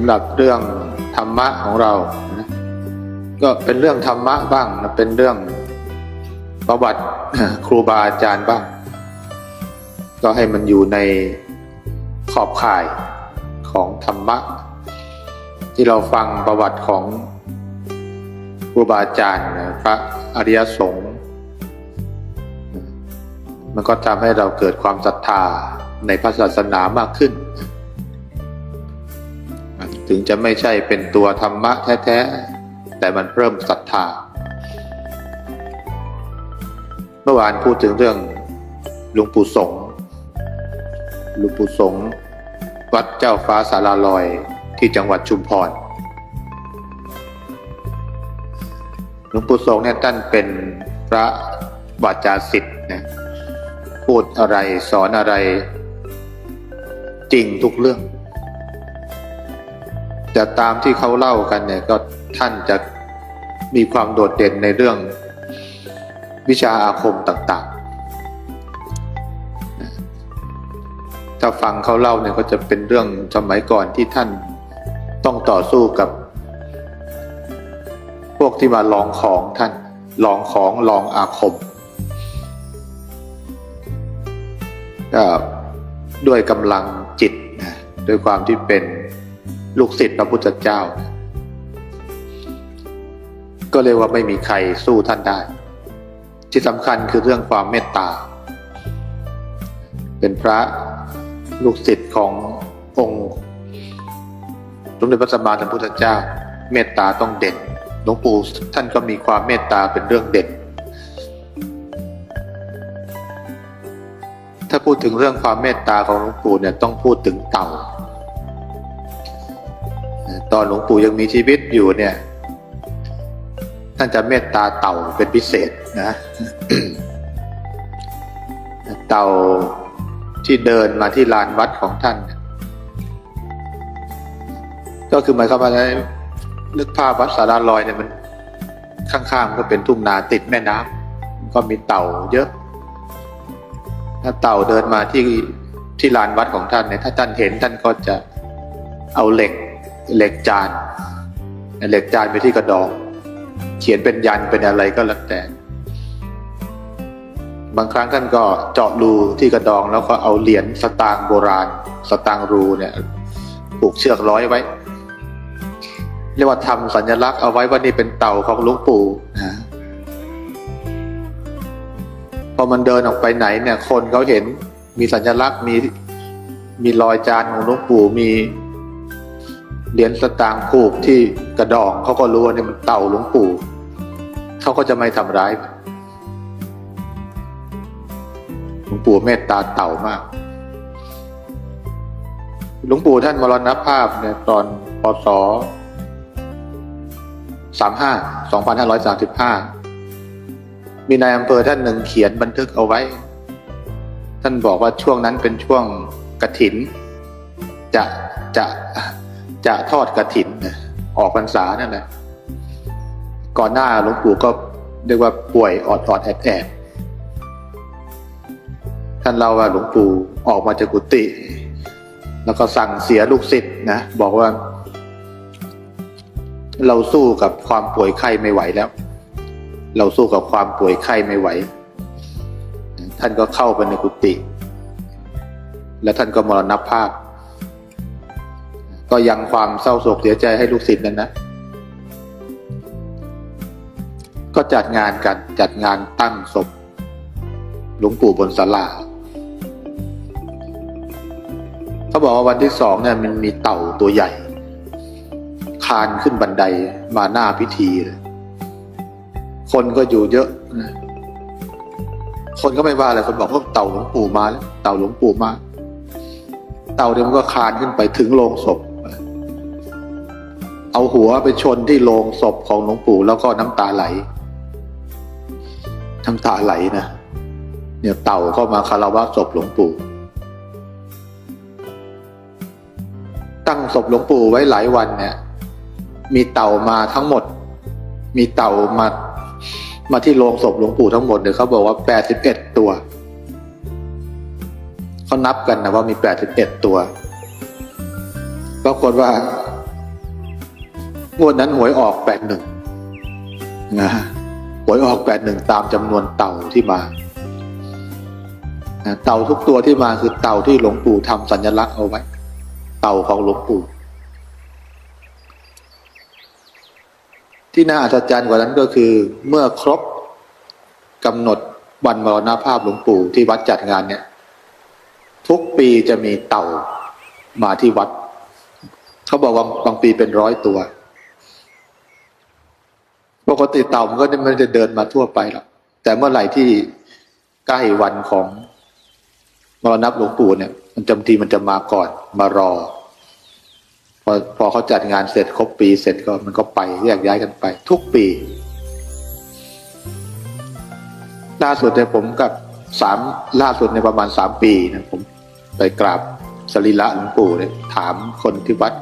ำหรับเรื่องธรรมะของเรานะก็เป็นเรื่องธรรมะบ้างนะเป็นเรื่องประวัติครูบาอาจารย์บ้าง ก็ให้มันอยู่ในขอบข่ายของธรรมะ ที่เราฟังประวัติของครูบาอาจารย์นะพระอริยสงฆ์มันก็ทำให้เราเกิดความศรัทธาในพระศาสนามากขึ้น ถึงจะไม่ใช่เป็นตัวธรรมะแท้ๆ แต่มันเพิ่มศรัทธา เมื่อวานพูดถึงเรื่องหลวงปู่สงฆ์หลวงปู่สงฆ์วัดเจ้าฟ้าสาราลอยที่จังหวัดชุมพรหลวงปู่สงฆ์เนี่ยท่านเป็นพระวาจาศิษย์นะพูดอะไรสอนอะไรจริงทุกเรื่อง แต่ตามที่เขาเล่ากันเนี่ยก็ท่านจะมีความโดดเด่นในเรื่องวิชาอาคมต่างๆ ถ้าฟังเขาเล่าเนี่ยก็จะเป็นเรื่องสมัยก่อนที่ท่านต้องต่อสู้กับ พวกที่มาลองของท่านลองของลองอาคมก็ด้วยกำลังจิตนะด้วยความที่เป็น ลูกศิษย์พระพุทธเจ้า ก็เรียกว่าไม่มีใครสู้ท่านได้ ที่สำคัญคือเรื่องความเมตตา เป็นพระลูกศิษย์ขององค์สมเด็จพระสัมมาสัมพุทธเจ้า เมตตาต้องเด่นหลวงปู่ท่านก็มีความเมตตาเป็นเรื่องเด่นถ้าพูดถึงเรื่องความเมตตาของหลวงปู่เนี่ยต้องพูดถึงเต่า ตอนหลวงปู่ยังมีชีวิตอยู่เนี่ย ท่านจะเมตตาเต่าเป็นพิเศษนะ เต่าที่เดินมาที่ลานวัดของท่าน ก็คือหมายความว่านึกภาพวัดสาราลอยเนี่ยมันข้างๆก็เป็นทุ่งนาติดแม่น้ำก็มีเต่าเยอะ ถ้าเต่าเดินมาที่ที่ลานวัดของท่านเนี่ยถ้าท่านเห็นท่านก็จะเอาเหล็ก เหล็กจานเหล็กจานไปที่กระดอง เขียนเป็นยันเป็นอะไรก็แล้วแต่ บางครั้งท่านก็เจาะรูที่กระดองแล้วก็เอาเหรียญสตางค์โบราณ สตางค์รูเนี่ยผูกเชือกร้อยไว้ เรียกว่าทำสัญลักษณ์เอาไว้ว่านี่เป็นเต่าของหลวงปู่นะพอมันเดินออกไปไหนเนี่ย คนเขาเห็นมีสัญลักษณ์มีมีรอยจานของหลวงปู่มี เหรียญสตางค์ผูกที่กระดองเขาก็รู้ว่านี่มันเต่าหลวงปู่เขาก็จะไม่ทำร้ายหลวงปู่เมตตาเต่ามาก หลวงปู่ท่านมรณภาพเนี่ยตอนพศสามห้าสองพันห้าร้อยสามสิบห้ามีนายอำเภอท่านหนึ่งเขียนบันทึกเอาไว้ ท่านบอกว่าช่วงนั้นเป็นช่วงกระถิน จะจะ จะทอดกระถินออกพรรษานั่นแหละก่อนหน้าหลวงปู่ก็เรียกว่าป่วยออดออดแอดแอดท่านเล่าว่าหลวงปู่ออกมาจากกุฏิแล้วก็สั่งเสียลูกศิษย์นะบอกว่า เราสู้กับความป่วยไข้ไม่ไหวแล้ว เราสู้กับความป่วยไข้ไม่ไหว ท่านก็เข้าไปในกุฏิและท่านก็มรณภาพ ก็ยังความเศร้าโศกเสียใจให้ลูกศิษย์นั้นนะ ก็จัดงานกันจัดงานตั้งศพหลวงปู่บนศาลาเขาบอกว่าวันที่สองเนี่ยมันมีเต่าตัวใหญ่ คานขึ้นบันไดมาหน้าพิธีเลยคนก็อยู่เยอะนะคนก็ไม่ว่าอะไรคนบอกว่าเต่าหลวงปู่มาแล้วเต่าหลวงปู่มา เต่าเนี่ยวมันก็คานขึ้นไปถึงโลงศพ เอาหัวไปชนที่โลงศพของหลวงปู่แล้วก็น้ำตาไหล น้ำตาไหลนะ เนี่ยเต่าก็มาคารวะศพหลวงปู่ ตั้งศพหลวงปู่ไว้หลายวันเนี่ย มีเต่ามาทั้งหมด มีเต่ามา มาที่โรงศพหลวงปู่ทั้งหมดเนี่ยเขาบอกว่าแปดสิบเอ็ดตัวเขานับกันนะว่ามีแปดสิบเอ็ดตัว ปรากฏว่า งวดนั้นหวยออกแปดหนึ่งนะหวยออกแปดหนึ่งตามจำนวนเต่าที่มาเต่าทุกตัวที่มาคือเต่าที่หลวงปู่ทำสัญลักษณ์เอาไว้ เต่าของหลวงปู่ ที่น่าอัศจรรย์กว่านั้นก็คือเมื่อครบกำหนดวันมรณภาพหลวงปู่ที่วัดจัดงานเนี่ย ทุกปีจะมีเต่ามาที่วัด เขาบอกว่าบางปีเป็นร้อยตัว ปกติเต่ามันก็ไม่ได้เดินมาทั่วไปหรอกแต่เมื่อไหร่ที่ใกล้วันของมรณะหลวงปู่เนี่ย มันจำทีมันจะมาก่อนมารอ พอพอเขาจัดงานเสร็จครบปีเสร็จก็มันก็ไปแยกย้ายกันไป ทุกปีล่าสุดเนี่ยผมกับสามล่าสุดในประมาณสามปีนะผม ไปกราบสรีระหลวงปู่เนี่ยถามคนที่วัด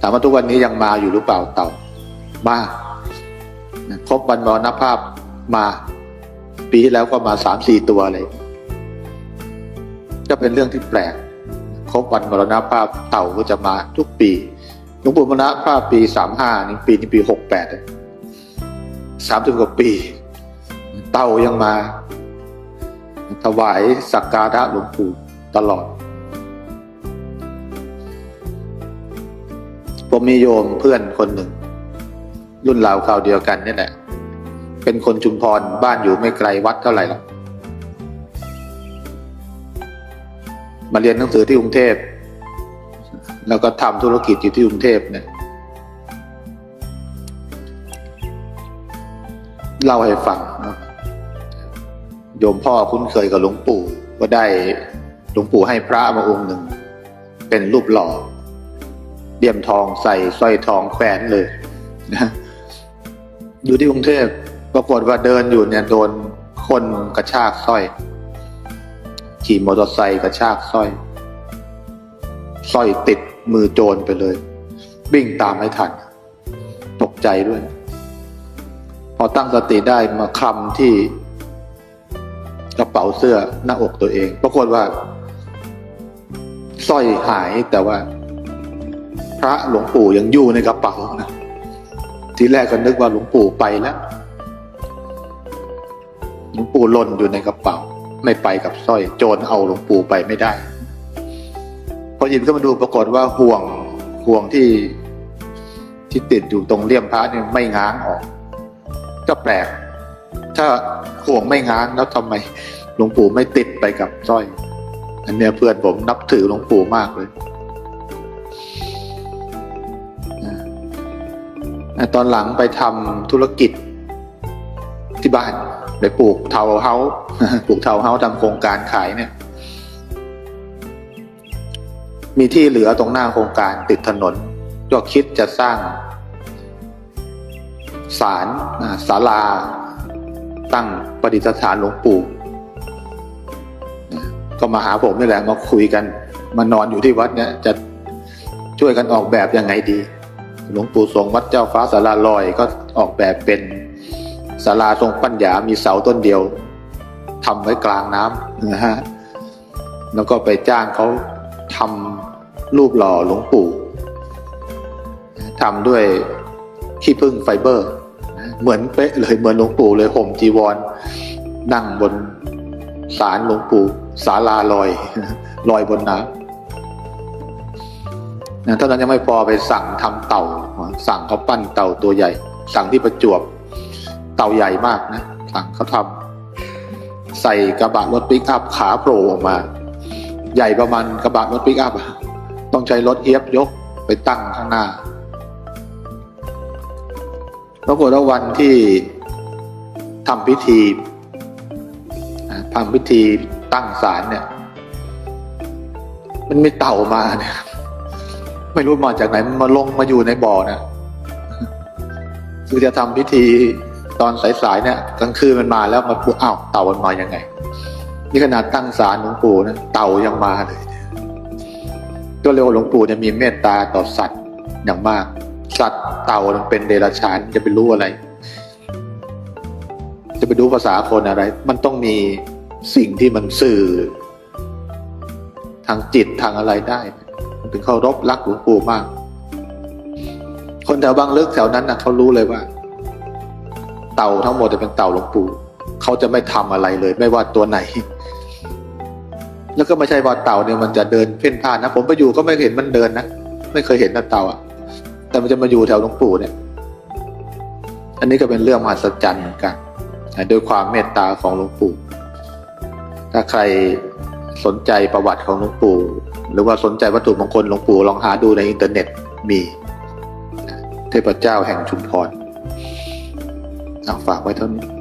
ถามว่าทุกวันนี้ยังมาอยู่หรือเปล่าเต่ามา ครบวันมรณภาพมา ปีที่แล้วก็มาสามสี่ตัวเลยก็เป็นเรื่องที่แปลกครบวันมรณภาพเต่าก็จะมาทุกปีหลวงปู่มรณภาพปีสามห้านี่ปีนี้ปีหกแปดสามสิบกว่าปี เต่ายังมา ถวายสักการะหลวงปู่ตลอด ผมมีโยมเพื่อนคนหนึ่ง รุ่นราวคราวเดียวกันนี่แหละ เป็นคนชุมพรบ้านอยู่ไม่ไกลวัดเท่าไหร่หรอกมาเรียนหนังสือที่กรุงเทพ แล้วก็ทำธุรกิจอยู่ที่กรุงเทพเนี่ยเล่าให้ฟังโยมพ่อคุ้นเคยกับหลวงปู่ ก็ได้หลวงปู่ให้พระมาองค์หนึ่ง เป็นรูปหล่อเดี่ยมทองใส่สร้อยทองแขวนเลยนะ อยู่ที่กรุงเทพปรากฏว่าเดินอยู่เนี่ยโดนคนกระชากสร้อย ขี่มอเตอร์ไซค์กระชากสร้อยสร้อยติดมือโจรไปเลย วิ่งตามไม่ทัน ตกใจด้วย พอตั้งสติได้มาคลำที่กระเป๋าเสื้อหน้าอกตัวเอง ปรากฏว่าสร้อยหายแต่ว่า พระหลวงปู่ยังอยู่ในกระเป๋านะ ทีแรกก็นึกว่าหลวงปู่ไปแล้วหลวงปู่หล่นอยู่ในกระเป๋า ไม่ไปกับสร้อย โจรเอาหลวงปู่ไปไม่ได้ พอหยิบขึ้นมาดูปรากฏว่าห่วงห่วงที่ที่ติดอยู่ตรงเลี่ยมพระเนี่ยไม่ง้างออก ก็แปลก ถ้าห่วงไม่ง้างแล้วทำไมหลวงปู่ไม่ติดไปกับสร้อย อันเนี้ยเพื่อนผมนับถือหลวงปู่มากเลย ตอนหลังไปทำธุรกิจที่บ้านไปปลูกเทาเฮาปลูกเทาเฮาทำโครงการขายเนี่ย มีที่เหลือตรงหน้าโครงการติดถนนก็คิดจะสร้างศาลอ่าศาลา ตั้งประดิษฐานหลวงปู่ ก็มาหาผมนี่แหละมาคุยกัน มานอนอยู่ที่วัดเนี่ยจะช่วยกันออกแบบยังไงดี หลวงปู่ทรงวัดเจ้าฟ้าสาราลอยก็ออกแบบเป็นศาลาทรงปัญญามีเสาต้นเดียวทำไว้กลางน้ำนะฮะแล้วก็ไปจ้างเขาทำรูปหล่อหลวงปู่ทำด้วยขี้ผึ้งไฟเบอร์ เหมือนเป๊ะเลยเหมือนหลวงปู่เลยห่มจีวร นั่งบนศาลหลวงปู่ศาลาลอยลอยบนน้ำ นะเท่านั้นยังไม่พอไปสั่งทำเต่า สั่งเขาปั้นเต่าตัวใหญ่ สั่งที่ประจวบเต่าใหญ่มากนะสั่งเขาทำใส่กระบะรถปิกอัพขาโผล่ออกมา ใหญ่ประมาณกระบะรถปิกอัพต้องใช้รถเอียบยกไปตั้งข้างหน้าปรากฏว่าวันที่ทำพิธีทำพิธีตั้งศาลเนี่ย มันไมีเต่ามาเนี่ย ไม่รู้มาจากไหนมันมาลงมาอยู่ในบ่อนะคือจะทำพิธีตอนสายๆเนี่ยกลางคืนมันมาแล้วมาพูดอ้าวเต่ามันมายังไง นี่ขนาดตั้งศาลหลวงปู่นะเต่ายังมาเลยก็เรียกว่าหลวงปู่เนี่ยมีเมตตาต่อสัตว์อย่างมาก สัตว์เต่ามันเป็นเดรัจฉานจะไปรู้อะไร จะไปรู้ภาษาคนอะไร มันต้องมีสิ่งที่มันสื่อ ทางจิตทางอะไรได้ ถึงเคารพรักหลวงปู่มาก คนแถวบางลึกแถวนั้นนะเขารู้เลยว่า เต่าทั้งหมดจะเป็นเต่าหลวงปู่เขาจะไม่ทำอะไรเลย ไม่ว่าตัวไหน แล้วก็ไม่ใช่ว่าเต่าเนี่ยมันจะเดินเพ่นพ่านนะผมไปอยู่ก็ไม่เห็นมันเดินนะไม่เคยเห็นนะเต่าอะแต่มันจะมาอยู่แถวหลวงปู่เนี่ย อันนี้ก็เป็นเรื่องมหัศจรรย์เหมือนกันนะด้วยความเมตตาของหลวงปู่ ถ้าใครสนใจประวัติของหลวงปู่ หรือว่าสนใจวัตถุมงคลหลวงปู่ลองหาดูในอินเทอร์เน็ตมีเทพเจ้าแห่งชุมพรเอาฝากไว้เท่านี้